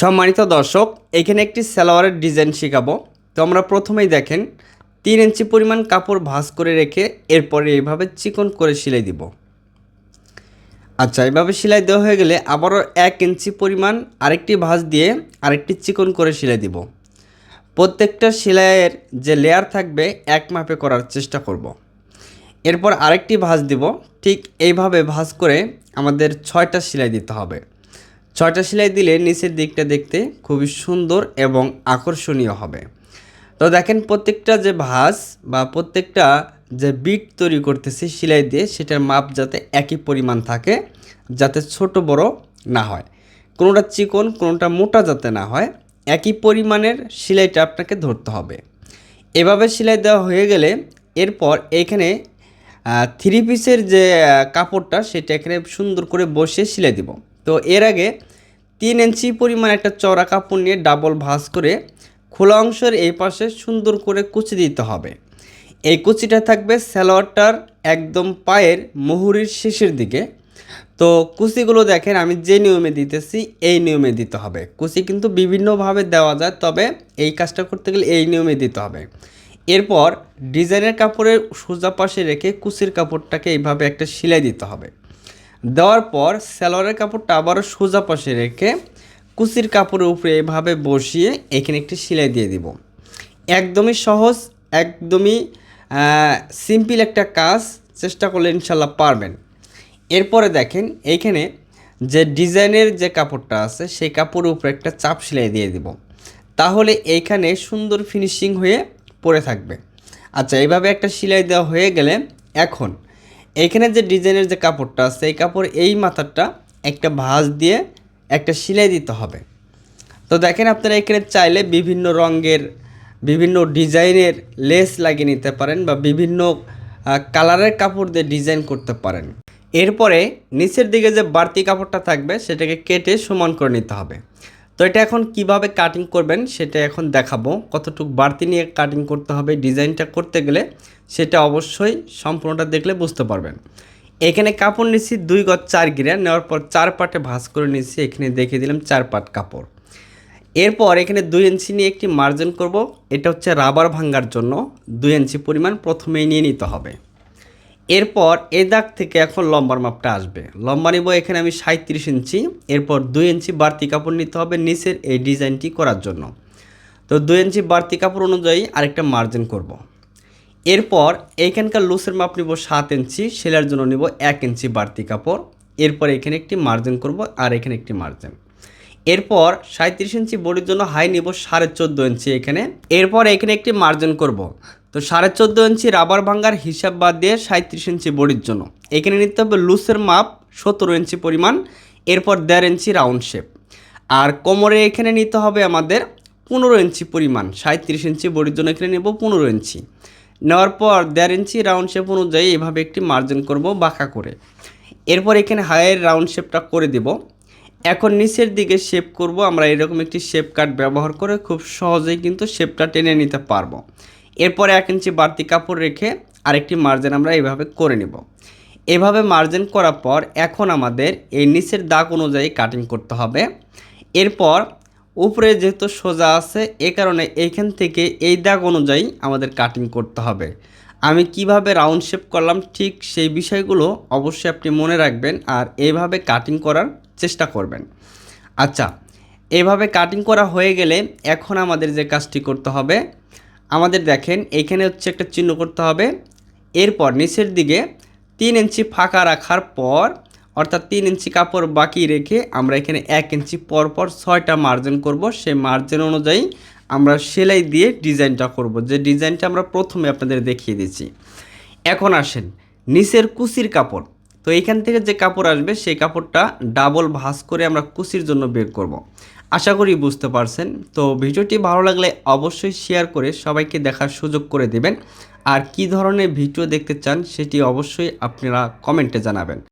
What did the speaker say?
সম্মানিত দর্শক, এখানে একটি সালোয়ারের ডিজাইন শেখাবো। তো আমরা প্রথমেই দেখেন, তিন ইঞ্চি পরিমাণ কাপড় ভাঁজ করে রেখে এরপরে এইভাবে চিকন করে সেলাই দিব। আচ্ছা এইভাবে সেলাই দেওয়া হয়ে গেলে আবারও এক ইঞ্চি পরিমাণ আরেকটি ভাঁজ দিয়ে আরেকটি চিকন করে সেলাই দিব। প্রত্যেকটা সেলাইয়ের যে লেয়ার থাকবে, এক মাপে করার চেষ্টা করব। এরপর আরেকটি ভাঁজ দিব, ঠিক এইভাবে ভাঁজ করে আমাদের ছয়টা সেলাই দিতে হবে। ছয়টা সেলাই দিলে নিচের দিকটা দেখতে খুবই সুন্দর এবং আকর্ষণীয় হবে। তো দেখেন প্রত্যেকটা যে ভাঁজ বা প্রত্যেকটা যে বিট তৈরি করতেছি সেলাই দিয়ে সেটার মাপ যাতে একই পরিমাণ থাকে, যাতে ছোট বড় না হয়। কোনোটা চিকন, কোনোটা মোটা যাতে না হয়, একই পরিমাণের সেলাইটা আপনাকে ধরতে হবে। এভাবে সেলাই দেওয়া হয়ে গেলে এরপর এখানে থ্রি পিসের যে কাপড়টা সেটা এখানে সুন্দর করে বসিয়ে সেলাই দিব। তো এর আগে তিন ইঞ্চি পরিমাণ একটা চড়া কাপড় নিয়ে ডাবল ভাঁজ করে খোলা অংশের এই পাশে সুন্দর করে কুচি দিতে হবে। এই কুচিটা থাকবে স্যালোয়ারটার একদম পায়ের মুহুরির শেষের দিকে। তো কুচিগুলো দেখেন, আমি যে নিয়মে দিতেছি এই নিয়মে দিতে হবে। কুচি কিন্তু বিভিন্নভাবে দেওয়া যায়, তবে এই কাজটা করতে গেলে এই নিয়মে দিতে হবে। এরপর ডিজাইনের কাপড়ের সোজা পাশে রেখে কুচির কাপড়টাকে এইভাবে একটা সেলাই দিতে হবে। দেওয়ার পর সালোয়ারের কাপড়টা আবারও সোজা পাশে রেখে কুচির কাপড়ের উপরে এভাবে বসিয়ে এখানে একটি সেলাই দিয়ে দিব। একদমই সহজ, একদমই সিম্পল একটা কাজ চেষ্টা করলে ইনশাল্লাহ পারবেন। এরপরে দেখেন এইখানে যে ডিজাইনের যে কাপড়টা আছে সেই কাপড়ের উপরে একটা চাপ সেলাই দিয়ে দিব। তাহলে এইখানে সুন্দর ফিনিশিং হয়ে পড়ে থাকবে। আচ্ছা এইভাবে একটা সেলাই দেওয়া হয়ে গেলে এখন এইখানে যে ডিজাইনের যে কাপড়টা আছে, এই কাপড় এই মাথাটা একটা ভাঁজ দিয়ে একটা সেলাই দিতে হবে। তো দেখেন আপনারা এখানে চাইলে বিভিন্ন রঙের, বিভিন্ন ডিজাইনের লেস লাগিয়ে নিতে পারেন বা বিভিন্ন কালারের কাপড় দিয়ে ডিজাইন করতে পারেন। এরপরে নিচের দিকে যে বাড়তি কাপড়টা থাকবে, সেটাকে কেটে সমান করে নিতে হবে। তো এটা এখন কীভাবে কাটিং করবেন সেটা এখন দেখাবো। কতটুকু বাড়তি নিয়ে কাটিং করতে হবে, ডিজাইনটা করতে গেলে সেটা অবশ্যই সম্পূর্ণটা দেখলে বুঝতে পারবেন। এখানে কাপড় নিচ্ছি দুই গজ চার গিরা, নেওয়ার পর চার পাটে ভাঁজ করে নিচ্ছি এখানে দেখে দিলাম চার পাট কাপড়। এরপর এখানে দুই ইঞ্চি নিয়ে একটি মার্জিন করব, এটা হচ্ছে রাবার ভাঙ্গার জন্য। দুই ইঞ্চি পরিমাণ প্রথমেই নিয়ে নিতে হবে। এরপর এ দাগ থেকে এখন লম্বার মাপটা আসবে। লম্বা নিব এখানে আমি সাঁত্রিশ ইঞ্চি, এরপর দুই ইঞ্চি বাড়তি কাপড় নিতে হবে নিচের এই ডিজাইনটি করার জন্য। তো দুই ইঞ্চি বাড়তি কাপড় অনুযায়ী আরেকটা মার্জিন করব। এরপর এইখানকার লুসের মাপ নিব সাত ইঞ্চি সেলার জন্য নিব এক ইঞ্চি বাড়তি কাপড়। এরপর এখানে একটি মার্জিন করব আর এখানে একটি মার্জিন এরপর সাঁত্রিশ ইঞ্চি বডির জন্য হাই নিব সাড়ে চোদ্দ ইঞ্চি এখানে। এরপর এখানে একটি মার্জিন করব। তো সাড়ে চোদ্দ ইঞ্চি রাবার ভাঙ্গার হিসাব বাদ দিয়ে সাঁত্রিশ ইঞ্চি বডির জন্য। এখানে নিতে হবে লুসের মাপ সতেরো ইঞ্চি পরিমাণ, এরপর দেড় ইঞ্চি রাউন্ড শেপ। আর কোমরে এখানে নিতে হবে আমাদের পনেরো ইঞ্চি পরিমাণ সাঁত্রিশ ইঞ্চি বডির জন্য এখানে নেব পনেরো ইঞ্চি। নেওয়ার পর দেড় ইঞ্চি রাউন্ড শেপ অনুযায়ী এভাবে একটি মার্জিন করব বাঁকা করে। এরপর এখানে হায়ের রাউন্ড শেপটা করে দেব। এখন নিচের দিকে শেপ করব, আমরা এরকম একটি শেপ কাট ব্যবহার করে খুব সহজেই কিন্তু শেপটা টেনে নিতে পারব। এরপর এক ইঞ্চি বাড়তি কাপড় রেখে আরেকটি মার্জিন আমরা এইভাবে করে নেব। এভাবে মার্জিন করার পর এখন আমাদের এই নিচের দাগ অনুযায়ী কাটিং করতে হবে। এরপর উপরে যেহেতু সোজা আছে, এ কারণে এইখান থেকে এই দাগ অনুযায়ী আমাদের কাটিং করতে হবে। আমি কীভাবে রাউন্ড শেপ করলাম ঠিক সেই বিষয়গুলো অবশ্যই আপনি মনে রাখবেন আর এইভাবে কাটিং করার চেষ্টা করবেন। আচ্ছা এভাবে কাটিং করা হয়ে গেলে এখন আমাদের যে কাজটি করতে হবে আমাদের দেখেন, এইখানে হচ্ছে একটা চিহ্ন করতে হবে। এরপর নিচের দিকে তিন ইঞ্চি ফাঁকা রাখার পর, অর্থাৎ তিন ইঞ্চি কাপড় বাকি রেখে আমরা এখানে এক ইঞ্চি পর পর ছয়টা মার্জিন করব। সেই মার্জিন অনুযায়ী আমরা সেলাই দিয়ে ডিজাইনটা করব। যে ডিজাইনটা আমরা প্রথমে আপনাদের দেখিয়ে দিচ্ছি। এখন আসেন, নিচের কুচির কাপড়। তো এইখান থেকে যে কাপড় আসবে, সেই কাপড়টা ডাবল ভাঁজ করে আমরা কুচির জন্য বের করব। আশা করি বুঝতে পারছেন। তো ভিডিওটি ভালো লাগলে অবশ্যই শেয়ার করে সবাইকে দেখার সুযোগ করে দেবেন। আর কি ধরনের ভিডিও দেখতে চান সেটি অবশ্যই আপনারা কমেন্টে জানাবেন।